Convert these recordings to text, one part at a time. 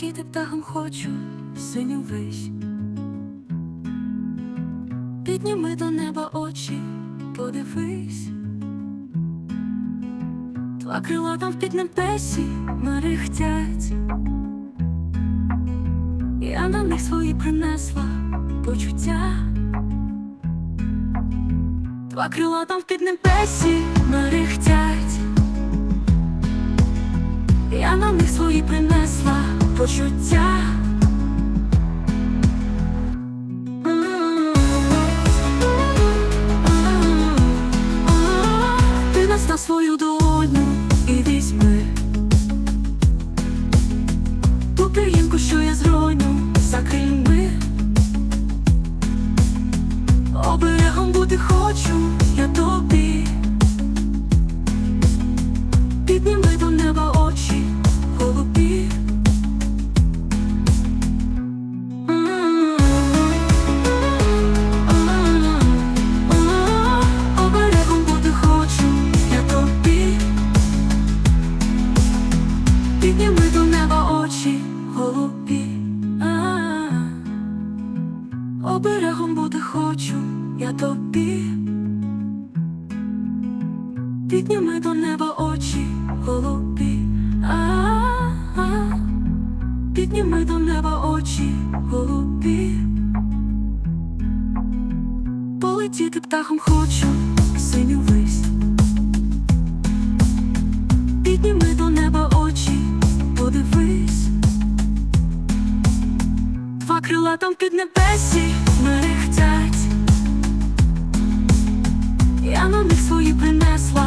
Полетіти птахом хочу синю вись. Підніми до неба очі, подивись. Два крила там в піднебесі мерехтять. Я на них свої принесла почуття. Два крила там в піднебесі мерехтять. Я на них свої принесла почуття. Ти настав свою долоню і візьми Оберегом бути хочу я тобі. Підніми до неба очі голубі. А, Підніми до неба очі голубі. Полетіти птахом хочу синю вись. Підніми до неба очі, подивись. Два крила там під небесі мерехтять. Я на них свої принесла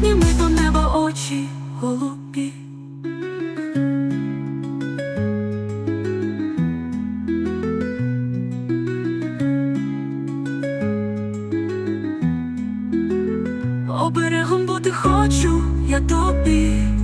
Підніми до неба очі голубі. Оберегом бути хочу я тобі.